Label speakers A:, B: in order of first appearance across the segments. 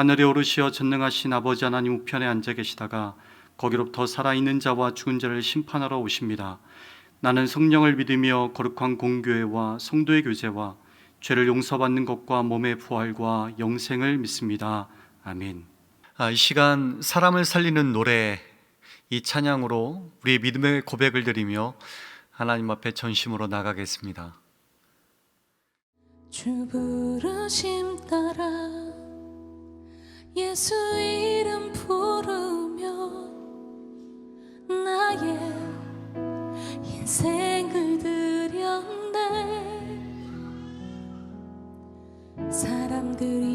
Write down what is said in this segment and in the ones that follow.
A: 하늘에 오르시어 전능하신 아버지 하나님 우편에 앉아 계시다가 거기로부터 살아있는 자와 죽은 자를 심판하러 오십니다. 나는 성령을 믿으며 거룩한 공교회와 성도의 교제와 죄를 용서받는 것과 몸의 부활과 영생을 믿습니다. 아멘. 아, 이 시간 사람을 살리는 노래 이 찬양으로 우리의 믿음의 고백을 드리며 하나님 앞에 전심으로 나가겠습니다.
B: 주 부르심 따라 예수 이름 부르며 나의 인생을 드렸네. 사람들이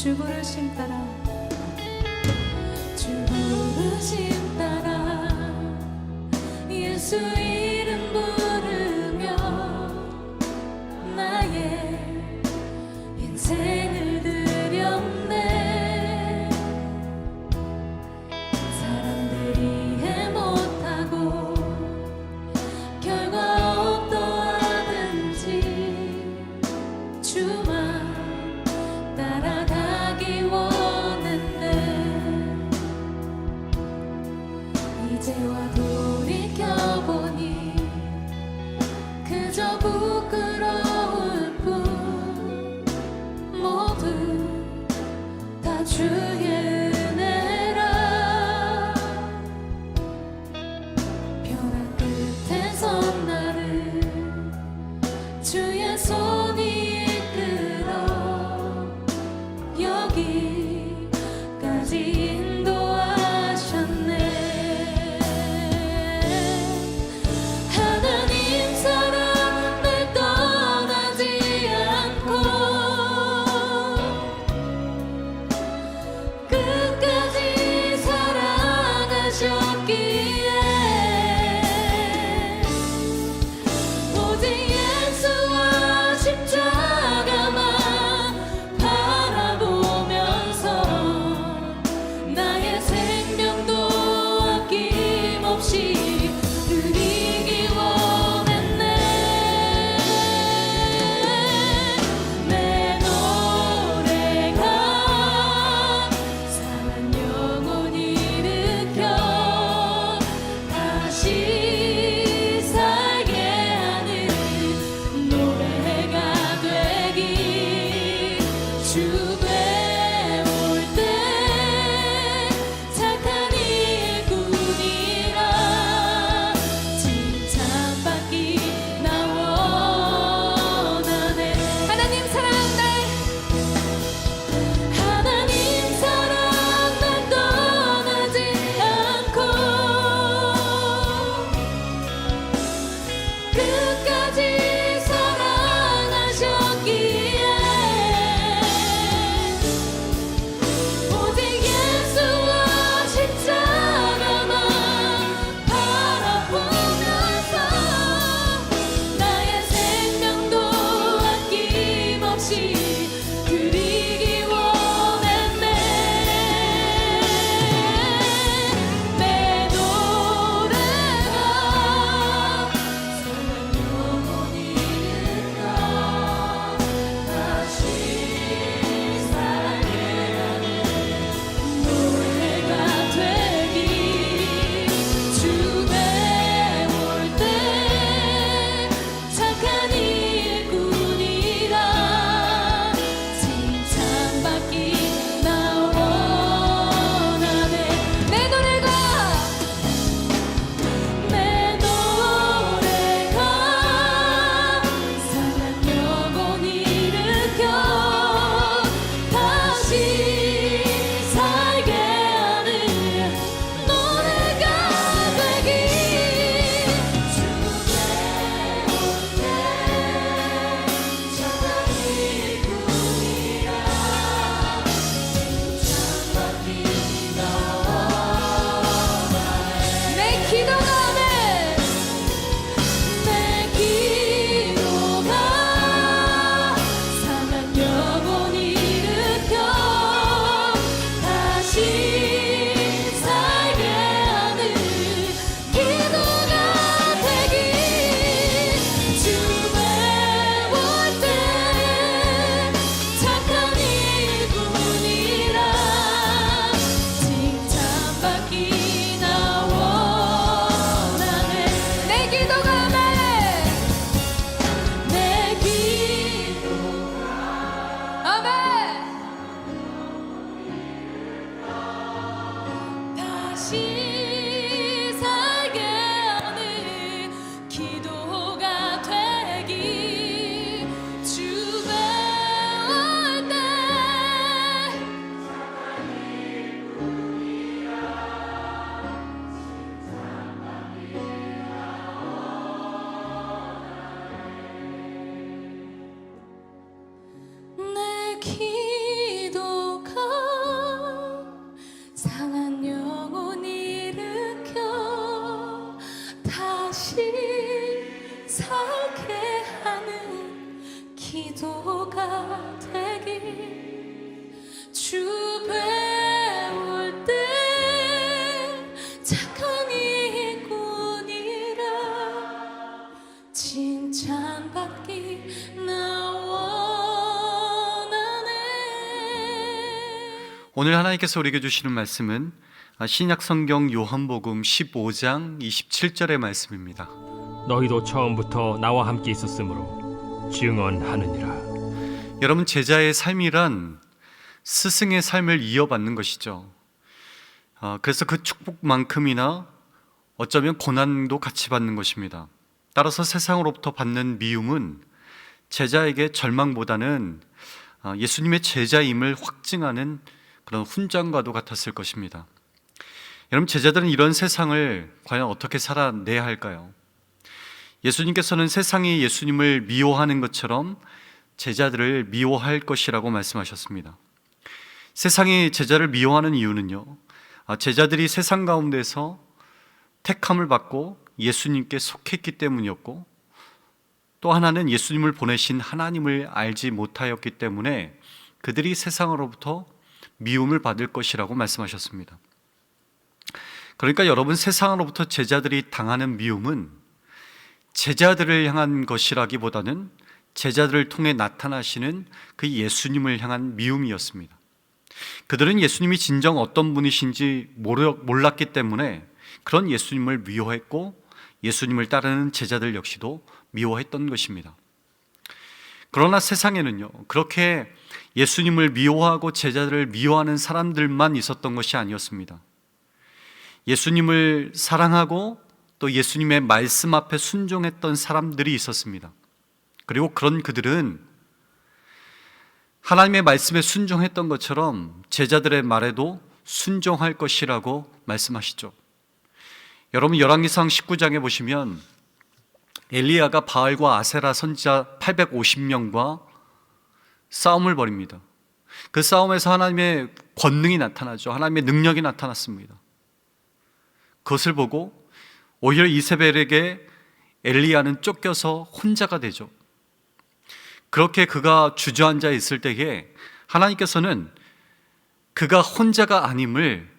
B: 주 부르심 따라. 주 부르심 따라. 예수 이 다 살게 하는 기도가 되길 주 배울 때 착한 일꾼이라 칭찬받기 나 원하네.
A: 오늘 하나님께서 우리에게 주시는 말씀은 신약 성경 요한복음 15장 27절의 말씀입니다.
C: 너희도 처음부터 나와 함께 있었으므로 증언하느니라.
A: 여러분 제자의 삶이란 스승의 삶을 이어받는 것이죠. 아, 그래서 그 축복만큼이나 어쩌면 고난도 같이 받는 것입니다. 따라서 세상으로부터 받는 미움은 제자에게 절망보다는 아, 예수님의 제자임을 확증하는 그런 훈장과도 같았을 것입니다. 여러분 제자들은 이런 세상을 과연 어떻게 살아내야 할까요? 예수님께서는 세상이 예수님을 미워하는 것처럼 제자들을 미워할 것이라고 말씀하셨습니다. 세상이 제자를 미워하는 이유는요. 아, 제자들이 세상 가운데서 택함을 받고 예수님께 속했기 때문이었고 또 하나는 예수님을 보내신 하나님을 알지 못하였기 때문에 그들이 세상으로부터 미움을 받을 것이라고 말씀하셨습니다. 그러니까 여러분 세상으로부터 제자들이 당하는 미움은 제자들을 향한 것이라기보다는 제자들을 통해 나타나시는 그 예수님을 향한 미움이었습니다. 그들은 예수님이 진정 어떤 분이신지 몰랐기 때문에 그런 예수님을 미워했고 예수님을 따르는 제자들 역시도 미워했던 것입니다. 그러나 세상에는요, 그렇게 예수님을 미워하고 제자들을 미워하는 사람들만 있었던 것이 아니었습니다. 예수님을 사랑하고 또 예수님의 말씀 앞에 순종했던 사람들이 있었습니다. 그리고 그런 그들은 하나님의 말씀에 순종했던 것처럼 제자들의 말에도 순종할 것이라고 말씀하시죠. 여러분 열왕기상 19장에 보시면 엘리야가 바알과 아세라 선지자 850명과 싸움을 벌입니다. 그 싸움에서 하나님의 권능이 나타나죠. 하나님의 능력이 나타났습니다. 그것을 보고 오히려 이세벨에게 엘리야는 쫓겨서 혼자가 되죠. 그렇게 그가 주저앉아 있을 때에 하나님께서는 그가 혼자가 아님을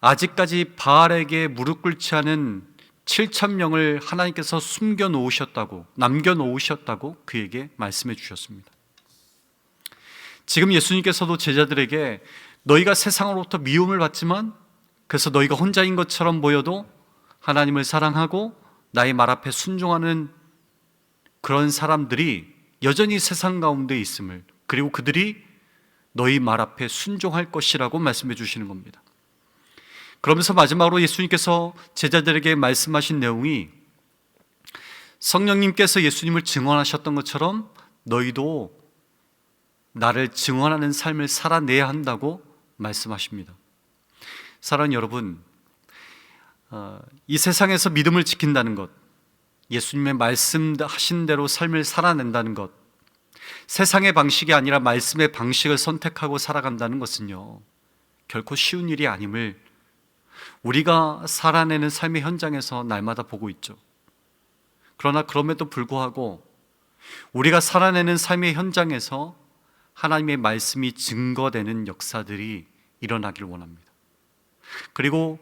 A: 아직까지 바알에게 무릎 꿇지 않은 7천 명을 하나님께서 숨겨 놓으셨다고 남겨 놓으셨다고 그에게 말씀해 주셨습니다. 지금 예수님께서도 제자들에게 너희가 세상으로부터 미움을 받지만 그래서 너희가 혼자인 것처럼 보여도 하나님을 사랑하고 나의 말 앞에 순종하는 그런 사람들이 여전히 세상 가운데 있음을 그리고 그들이 너희 말 앞에 순종할 것이라고 말씀해 주시는 겁니다. 그러면서 마지막으로 예수님께서 제자들에게 말씀하신 내용이 성령님께서 예수님을 증언하셨던 것처럼 너희도 나를 증언하는 삶을 살아내야 한다고 말씀하십니다. 사랑하는 여러분, 어, 이 세상에서 믿음을 지킨다는 것, 예수님의 말씀하신 대로 삶을 살아낸다는 것, 세상의 방식이 아니라 말씀의 방식을 선택하고 살아간다는 것은요, 결코 쉬운 일이 아님을 우리가 살아내는 삶의 현장에서 날마다 보고 있죠. 그러나 그럼에도 불구하고 우리가 살아내는 삶의 현장에서 하나님의 말씀이 증거되는 역사들이 일어나길 원합니다. 그리고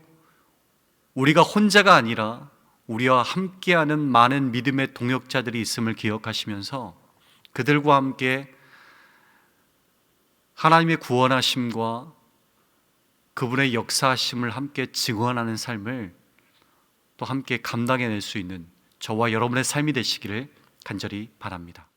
A: 우리가 혼자가 아니라 우리와 함께하는 많은 믿음의 동역자들이 있음을 기억하시면서 그들과 함께 하나님의 구원하심과 그분의 역사하심을 함께 증언하는 삶을 또 함께 감당해낼 수 있는 저와 여러분의 삶이 되시기를 간절히 바랍니다.